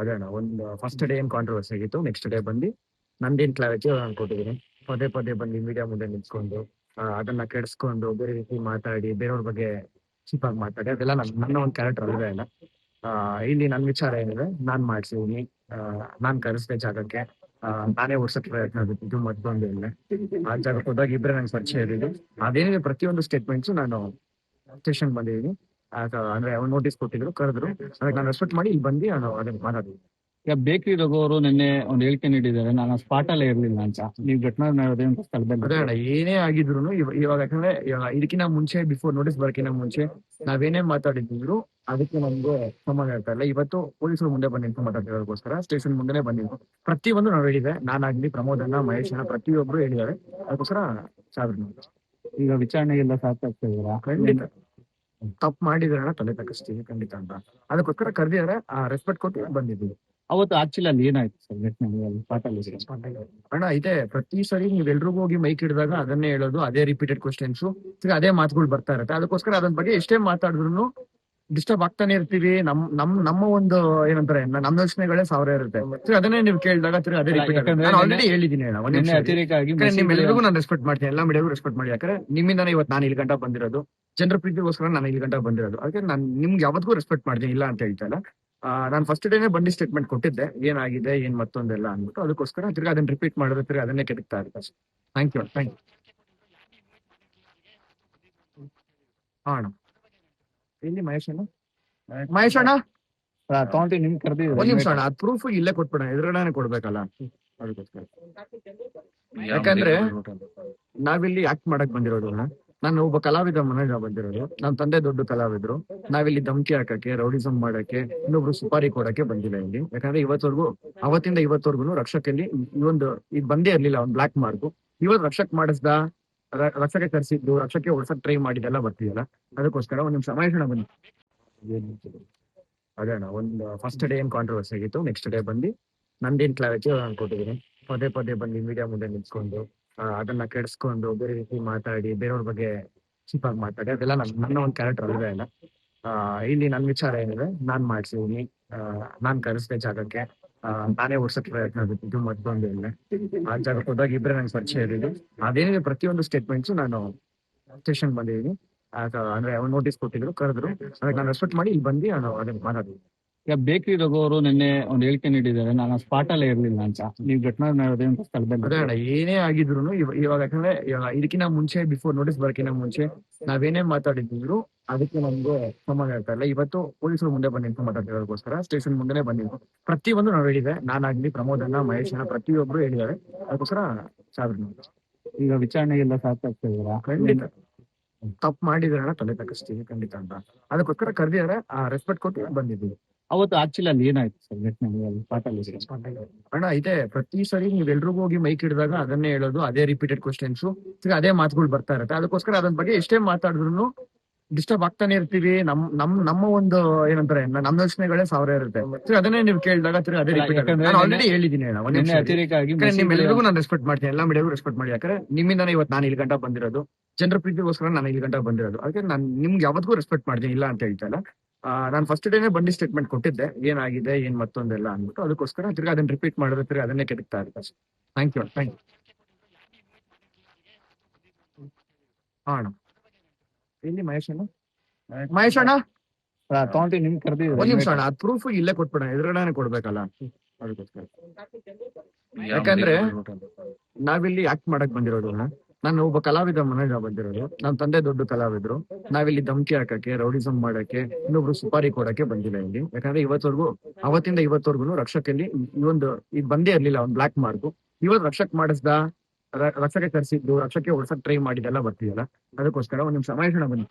ಅದೇ ಒಂದು first day ಏನ್ ಕಾಂಟ್ರವರ್ಸಿ ಆಗಿತ್ತು ನೆಕ್ಸ್ಟ್ ಡೇ ಬಂದು ನಂದೇನ್ ಕ್ಲಾರಿಟಿ ನಾನು ಪದೇ ಪದೇ ಬಂದು ಮೀಡಿಯಾ ಮುಂದೆ ನಿಂತ್ಕೊಂಡು ಅದನ್ನ ಕೆಡಿಸ್ಕೊಂಡು, ಬೇರೆ ರೀತಿ ಮಾತಾಡಿ, ಬೇರೆಯವ್ರ ಬಗ್ಗೆ ಚೀಪ್ ಆಗಿ ಮಾತಾಡಿ, ಅದೆಲ್ಲ ನನ್, ನನ್ನ ಒಂದು ಕ್ಯಾರೆಕ್ಟರ್ ಅಲ್ವೇ ಅಲ್ಲ. ಇಲ್ಲಿ ನನ್ನ ವಿಚಾರ ಏನಿದೆ, ನಾನ್ ಮಾಡ್ಸಿದೀನಿ ನಾನ್ ಕರೆಸ್ದೆ ಜಾಗಕ್ಕೆ ನಾನೇ ಓಡ್ಸಕ್ ಪ್ರಯತ್ನ ಇದು ಮತ್ತೊಂದು ಇಲ್ಲ ಆ ಜಾಗಕ್ಕೆ ಹೋದಾಗ ಇಬ್ಬರೇ ನಂಗೆ ಪರಿಚಯ ಇದೆ ಅದೇನಿದೆ, ಪ್ರತಿಯೊಂದು ಸ್ಟೇಟ್ಮೆಂಟ್ಸ್ ನಾನು ಸ್ಟೇಷನ್ ಬಂದಿದ್ದೀನಿ. ಅಂದ್ರೆ ಅವ್ರು ನೋಟಿಸ್ ಕೊಟ್ಟಿದ್ರು ಕರೆದ್ರು. ಅದಕ್ಕೆ ನಾನು ರೆಸ್ಪೆಕ್ಟ್ ಮಾಡಿ ಇಲ್ಲಿ ಬಂದು ನಾನು ಅದನ್ನ ಮಾತಾಡಿದ್ವಿ ಈಗ ಬೇಕರಿ ರಘು ಅವರು ನಿನ್ನೆ ಒಂದು ಹೇಳಿಕೆ ನೀಡಿದ್ದಾರೆ ನಾನು ಸ್ಪಾಟ್ ಅಲ್ಲೇ ಇರ್ಲಿಲ್ಲ ಅಂತ. ನೀವು ಘಟನಾ ನಡೆದಂತ ಅದೇ ಸ್ಥಳದಲ್ಲಿ. ಅಣ್ಣ ಏನೇ ಆಗಿದ್ರು ಇವಾಗ ಯಾಕಂದ್ರೆ ಇವಾಗ ಇದಕ್ಕಿಂತ ಮುಂಚೆ ಬಿಫೋರ್ ನೋಟಿಸ್ ಬರಕಿನ ಮುಂಚೆ ನಾವೇನೇ ಮಾತಾಡಿದ್ರು ಅದಕ್ಕೆ ನಮ್ಗೆ ಸಂಬಂಧ ಇರ್ತಾ ಇಲ್ಲ. ಇವತ್ತು ಪೊಲೀಸರು ಮುಂದೆ ಬಂದು ನಿಂತು ಸ್ಟೇಷನ್ ಮುಂದೆನೆ ಬಂದಿದ್ದು ಪ್ರತಿಯೊಂದು ನಾವು ಹೇಳಿದೆ. ನಾನಾಗ್ಲಿ ಪ್ರಮೋದ್ ಅಣ್ಣ ಮಹೇಶ್ ಅಣ್ಣ ಪ್ರತಿಯೊಬ್ರು ಹೇಳಿದ್ದಾರೆ. ಅದಕ್ಕೋಸ್ಕರ ಸಾವಿರ ಈಗ ವಿಚಾರಣೆಗೆಲ್ಲ ಸಾಕಾಗ್ತಾ ಇದ್ದೀರಾ? ಖಂಡಿತ. ತಪ್ಪು ಮಾಡಿದ್ರೆ ತಲೆ ತಗ್ಗಿಸ್ತೀವಿ ಖಂಡಿತ ಅಂತ. ಅದಕ್ಕೋಸ್ಕರ ಕರೆದಿದ್ರೆ ಆ ರೆಸ್ಪೆಕ್ಟ್ ಕೊಟ್ಟು ಬಂದಿದ್ದೀವಿ ಅವತ್ತು ಆಕ್ಚುಲಿ ಅಲ್ಲಿ ಏನಾಯ್ತು ಸರ್ ಘಟನೆ ಅಲ್ಲಿ ಅಣ್ಣ ಇದೆ ಪ್ರತಿ ಸರಿ ನೀವೆಲ್ರಿಗೂ ಹೋಗಿ ಮೈಕ್ ಹಿಡಿದಾಗ ಅದನ್ನೇ ಹೇಳೋದು ಅದೇ ರಿಪೀಟೆಡ್ ಕ್ವಶನ್ಸ್ ಅದೇ ಮಾತುಗಳು ಬರ್ತಾ ಇರುತ್ತೆ. ಅದಕ್ಕೋಸ್ಕರ ಅದನ್ ಬಗ್ಗೆ ಎಷ್ಟೇ ಮಾತಾಡಿದ್ರು ಡಿಸ್ಟರ್ಬ್ ಆಗ್ತಾನೆ ಇರ್ತೀವಿ. ನಮ್ ನಮ್ ನಮ್ಮ ಒಂದು ಏನಂತಾರೆ ನಮ್ಮ ಯೋಚನೆಗಳೇ ಸಾವಿರ ಇರುತ್ತೆ. ತಿರ್ಗಿ ಅದನ್ನೇ ನೀವು ಕೇಳಿದಾಗ ತಿರ್ಗಿ ಅದೇ ರಿಪೀಟ್ ಯಾಕಂದ್ರೆ ನಾನು ಆಲ್ರೆಡಿ ಹೇಳಿದೀನಿ ಅಣ್ಣ ಒಂದ್ ನಿಮ್ಮೆಲ್ಲರಿಗೂ ನಾನು ರೆಸ್ಪೆಕ್ಟ್ ಮಾಡ್ತೀನಿ ಎಲ್ಲ ಮೀಡಿಯಾಗೂ ರೆಸ್ಪೆಕ್ಟ್ ಮಾಡಿ. ಯಾಕಂದ್ರೆ ನಿಮ್ಮಿಂದಾನೇ ಇವತ್ತು ನಾನು ಇಲ್ಲಿ ಗಂಟ ಬಂದಿರೋದು. ಜನರ ಪ್ರೀತಿಗೋಸ್ಕರ ನಾನು ಇಲ್ಲಿ ಗಂಟ ಬಂದಿರೋದು. ಅದಕ್ಕೆ ನಾನು ನಿಮ್ಗೆ ಯಾವತ್ತಿಗೂ ರೆಸ್ಪೆಕ್ಟ್ ಮಾಡ್ತೀನಿ ಇಲ್ಲ ಅಂತ ಹೇಳ್ತಾ ಇಲ್ಲ ನಾನು ಫಸ್ಟ್ ಡೇನೆ ಬಂದು ಸ್ಟೇಟ್ಮೆಂಟ್ ಕೊಟ್ಟಿದ್ದೆ. ಏನಾಗಿದೆ ಏನ್ ಮತ್ತೊಂದೆಲ್ಲ ಅಂದ್ಬಿಟ್ಟು ಅದಕ್ಕೋಸ್ಕರ ತಿರ್ಗಿ ಅದನ್ನ ರಿಪೀಟ್ ಮಾಡಿದ್ರೆ ತಿರ್ಗಿ ಅದನ್ನೇ ಕೆದಕ್ತಾ sir thank you thank you ಹಾ ಅಣ್ಣ. ಇಲ್ಲಿ ಮಹೇಶ್ ಅಣ್ಣ? ಮಹೇಶ್ ಅಣ್ಣ? ತಗೊಂಡು ನಿಮ್ ಕರೆದಿದ್ದಾರೆ ಒಂದ್ ನಿಮಿಷ ಅಣ್ಣ ಅದ್ ಪ್ರೂಫ್ ಇಲ್ಲೇ ಕೊಟ್ಬಿಡ ಎದುರುಗಡೆ ಕೊಡ್ಬೇಕಲ್ಲ? ಅದಕ್ಕೋಸ್ಕರ. ಯಾಕಂದ್ರೆ ನಾವಿಲ್ಲಿ ಆಕ್ಟ್ ಮಾಡಕ್ ಬಂದಿರೋದು ಅಣ್ಣ. ನಾನು ಒಬ್ಬ ಕಲಾವಿದ ಮನೆಗೆ ಬಂದಿರೋದು. ನನ್ನ ತಂದೆ ದೊಡ್ಡ ಕಲಾವಿದ್ರು. ನಾವಿಲ್ಲಿ ಧಮಕಿ ಹಾಕಕ್ಕೆ ರೌಡಿಸಮ್ ಮಾಡಕ್ಕೆ, ಇನ್ನೊಬ್ರು ಸುಪಾರಿ ಕೊಡಕ್ಕೆ ಬಂದಿಲ್ಲ ಇಲ್ಲಿ. ಯಾಕಂದ್ರೆ ಇವತ್ತವರೆಗೂ, ಅವತ್ತಿಂದ ಇವತ್ತವರೆಗೂ ರಕ್ಷಕಲ್ಲಿ ಈ ಒಂದು ಇದು ಬಂದೇ ಇರ್ಲಿಲ್ಲ ಒಂದು ಬ್ಲಾಕ್ ಮಾರ್ಕ್ ಇವತ್ತು ರಕ್ಷಕ್ ಮಾಡಿಸ್ದ ರಕ್ಷಕ್ಕೆ ರಕ್ಷಕ ಕರ್ಸಿದ್ದು ರಕ್ಷಕ್ಕೆ ಹೊಡ್ಸಕ್ ಟ್ರೈ ಮಾಡಿದೆಲ್ಲ ಬರ್ತಿದಲ್ಲ ಅದಕ್ಕೋಸ್ಕರ ಒಂದ್ ನಿಮಿಷ ಮಹೇಶ್ ಅಣ್ಣ ಅದೇಣ ಅದೇ ಒಂದು ಫಸ್ಟ್ ಡೇ ಏನ್ ಕಾಂಟ್ರವರ್ಸಿ ಆಗಿತ್ತು ನೆಕ್ಸ್ಟ್ ಡೇ ಬಂದು ನಂದೇನ್ ಕ್ಲಾರಿಟಿ ನಾನು ಕೊಟ್ಟಿದ್ದೀನಿ. ಪದೇ ಪದೇ ಬಂದು ಮೀಡಿಯಾ ಮುಂದೆ ನಿಂತ್ಕೊಂಡು ಅದನ್ನ ಕೆಡಿಸ್ಕೊಂಡು ಬೇರೆ ರೀತಿ ಮಾತಾಡಿ, ಬೇರೆಯವ್ರ ಬಗ್ಗೆ ಚೀಪ್ ಆಗಿ ಮಾತಾಡಿ, ಅದೆಲ್ಲ ನನ್- ನನ್ನ ಒಂದು ಕ್ಯಾರೆಕ್ಟರ್ ಅಲ್ವೇ ಅಲ್ಲ. ಇಲ್ಲಿ ನನ್ನ ವಿಚಾರ ಏನಿದೆ ನಾನ್ ಮಾಡ್ಸಿದೀನಿ. ನಾನ್ ಕರೆಸ್ದೆ ಜಾಗಕ್ಕೆ. ನಾನೇ ಓಡ್ಸಕ್ ಪ್ರಯತ್ನ ಇದು ಮತ್ತೊಂದು ಇಲ್ಲ ಆ ಜಾಗಕ್ಕೆ ಹೋದಾಗ ಇಬ್ಬರೇ ನಂಗೆ ಪರಿಚಯ ಇರಲಿಲ್ಲ ಅದೇನಿದೆ, ಪ್ರತಿಯೊಂದು ಸ್ಟೇಟ್ಮೆಂಟ್ಸ್ ನಾನು ಸ್ಟೇಷನ್ ಬಂದಿದ್ದೀನಿ. ಅಂದ್ರೆ ಅವ್ನು ನೋಟಿಸ್ ಕೊಟ್ಟಿದ್ರು, ಕರೆದ್ರು. ಅದಕ್ಕೆ ನಾನು ರೆಸ್ಪೆಕ್ಟ್ ಮಾಡಿ ಇಲ್ಲಿ ಬಂದು ನಾನು ಅದನ್ನ ಮಾತಾಡಿದ್ದೀನಿ ಈಗ ಬೇಕರಿ ರಘು ಅವರು ನಿನ್ನೆ ಒಂದು ಹೇಳಿಕೆ ನೀಡಿದ್ದಾರೆ ನಾನು ಸ್ಪಾಟ್ ಅಲ್ಲೇ ಇರ್ಲಿಲ್ಲ ಅಂತ. ನೀವು ಘಟನಾ ನಡೆದಂತ ಅದೇ ಸ್ಥಳದಲ್ಲಿ ಅಣ್ಣ ಏನೇ ಆಗಿದ್ರು ಇವಾಗ ಯಾಕಂದ್ರೆ ಇವಾಗ ಇದಕ್ಕಿಂತ ಮುಂಚೆ ಬಿಫೋರ್ ನೋಟಿಸ್ ಬರಕಿನ ಮುಂಚೆ ನಾವೇನೇ ಮಾತಾಡಿದ್ರು ಅದಕ್ಕೆ ನಮ್ಗೆ ಸಂಬಂಧ ಇರ್ತಾ ಇಲ್ಲ. ಇವತ್ತು ಪೊಲೀಸರು ಮುಂದೆ ಬಂದು ನಿಂತು ಮಾತಾಡೋದಕ್ಕೋಸ್ಕರ ಸ್ಟೇಷನ್ ಮುಂದೆನೆ ಬಂದಿದ್ರು. ಪ್ರತಿಯೊಂದು ನಾವು ಹೇಳಿದೆ. ನಾನಾಗ್ಲಿ ಪ್ರಮೋದ್ ಅಣ್ಣ ಮಹೇಶ್ ಅಣ್ಣ ಪ್ರತಿಯೊಬ್ರು ಹೇಳಿದ್ದಾರೆ. ಅದಕ್ಕೋಸ್ಕರ ಸಾವಿರ ಈಗ ವಿಚಾರಣೆಗೆಲ್ಲ ಸಾಕಾಗ್ತಾ ಇದ್ದೀರಾ? ಖಂಡಿತ. ತಪ್ಪು ಮಾಡಿದ್ರೆ ತಲೆ ತಗ್ಗಿಸ್ತೀವಿ. ಖಂಡಿತ ಅಂತ. ಅದಕ್ಕೋಸ್ಕರ ಕರೆದಿದ್ದಾರೆ ಆ ರೆಸ್ಪೆಕ್ಟ್ ಕೊಟ್ಟು ಬಂದಿದ್ದೀವಿ. ಅವತ್ತು ಆಕ್ಚುಲಿ ಅಲ್ಲಿ ಏನಾಯ್ತು ಸರ್ ಅಣ್ಣ ಇದೆ. ಪ್ರತಿ ಸರಿ ನೀವೆಲ್ರಿಗೂ ಹೋಗಿ ಮೈಕ್ ಹಿಡಿದಾಗ ಅದನ್ನೇ ಹೇಳೋದು ಅದೇ ರಿಪೀಟೆಡ್ ಕ್ವಶನ್ಸ್ ಅದೇ ಮಾತುಗಳು ಬರ್ತಾ ಇರತ್ತೆ. ಅದಕ್ಕೋಸ್ಕರ ಅದನ್ ಬಗ್ಗೆ ಎಷ್ಟೇ ಮಾತಾಡಿದ್ರು ಡಿಸ್ಟರ್ಬ್ ಆಗ್ತಾನೆ ಇರ್ತೀವಿ. ನಮ್ ನಮ್ ನಮ್ಮ ಒಂದು ಏನಂತಾರೆ ನಮ್ಮ ಯೋಚನೆಗಳೇ ಸಾವಿರ ಇರುತ್ತೆ. ತಿರ್ಗಿ ಅದನ್ನೇ ನೀವು ಕೇಳಿದಾಗ ತಿರ್ಗಿ ಅದೇ ರಿಪೀಟ್ ನಾನು ಆಲ್ರೆಡಿ ಹೇಳಿದ್ದೀನಿ ಅಣ್ಣ ಒಂದ್ ನಿನ್ನೆ ನಿಮಿಷ. ಅತಿರೇಕ ಆಗಿ ಯಾಕಂದ್ರೆ ನಿಮ್ಮೆಲ್ಲರಿಗೂ ನಾನು ರೆಸ್ಪೆಕ್ಟ್ ಮಾಡ್ತೀನಿ ಎಲ್ಲ ಮೀಡಿಯಾಗೂ ರೆಸ್ಪೆಕ್ಟ್ ಮಾಡಿ. ಯಾಕಂದ್ರೆ ನಿಮ್ಮಿಂದಾನೇ ಇವತ್ತು ನಾನು ಇಲ್ಲಿ ಗಂಟ ಬಂದಿರೋದು. ಜನರ ಪ್ರೀತಿಗೋಸ್ಕರ ನಾನು ಇಲ್ಲಿ ಗಂಟ ಬಂದಿರೋದು. ಅದಕ್ಕೆ ನಾನು ನಿಮ್ಗೆ ಯಾವತ್ತಿಗೂ ರೆಸ್ಪೆಕ್ಟ್ ಮಾಡ್ತೀನಿ ಇಲ್ಲ ಅಂತ ಹೇಳ್ತಾ ಇಲ್ಲ. ನಾನು ಫಸ್ಟ್ ಡೇನೆ ಬಂದು ಸ್ಟೇಟ್ಮೆಂಟ್ ಕೊಟ್ಟಿದ್ದೆ. ಏನಾಗಿದೆ ಏನ್ ಮತ್ತೊಂದೆಲ್ಲ ಅಂದ್ಬಿಟ್ಟು ಅದಕ್ಕೋಸ್ಕರ ತಿರ್ಗಿ ಅದನ್ನ ರಿಪೀಟ್ ಮಾಡಿದ್ರೆ ತಿರ್ಗಿ ಅದನ್ನೇ ಕೆಡಕ್ತಾ ಇರುತ್ತೆ ಥ್ಯಾಂಕ್ ಯು ಥ್ಯಾಂಕ್ ಯು ಹಾ ಅಣ್ಣ. ಇಲ್ಲಿ ಮಹೇಶ್ ಅಣ್ಣ? ಮಹೇಶ್ ಅಣ್ಣ? ಆ, ತಗೊಂಡು ನಿಮ್ ಕರ್ದಿ ಒಂದ್ ನಿಮಿಷ ಅಣ್ಣ ಅದ್ ಪ್ರೂಫ್ ಇಲ್ಲೇ ಕೊಟ್ಬಿಡ ಎದುರುಗಡೆನೆ ಕೊಡ್ಬೇಕಲ್ಲ? ಅದಕ್ಕೋಸ್ಕರ. ಯಾಕಂದ್ರೆ ನಾವಿಲ್ಲಿ ಆಕ್ಟ್ ಮಾಡಕ್ ಬಂದಿರೋದು ಅಣ್ಣ. ನಾನು ಒಬ್ಬ ಕಲಾವಿದ ಮನೆಗೆ ಬಂದಿರೋದು. ನನ್ನ ತಂದೆ ದೊಡ್ಡ ಕಲಾವಿದ್ರು. ನಾವಿಲ್ಲಿ ಧಮಕಿ ಹಾಕಕ್ಕೆ ರೌಡಿಸಮ್ ಮಾಡಕ್ಕೆ, ಇನ್ನೊಬ್ರು ಸುಪಾರಿ ಕೊಡಕ್ಕೆ ಬಂದಿಲ್ಲ ಇಲ್ಲಿ. ಯಾಕಂದ್ರೆ ಇವತ್ತವರೆಗೂ, ಅವತ್ತಿಂದ ಇವತ್ತವರೆಗೂ ರಕ್ಷಕಲ್ಲಿ ಈ ಒಂದು, ಇದು ಬಂದೇ ಇರ್ಲಿಲ್ಲ, ಒಂದು ಬ್ಲಾಕ್ ಮಾರ್ಕ್ ಇವತ್ತು ರಕ್ಷಕ್ ಮಾಡಿಸ್ದ ರಕ್ಷಕ ಕರ್ಸಿದ್ದು ರಕ್ಷಕ್ಕೆ ಓಡ್ಸಕ್ ಟ್ರೈ ಮಾಡಿದೆಲ್ಲ ಬರ್ತಿದಲ್ಲ ಅದಕ್ಕೋಸ್ಕರ ಒಂದ್ ನಿಮಿಷ ಮಹೇಶ್ ಬನ್ನಿ.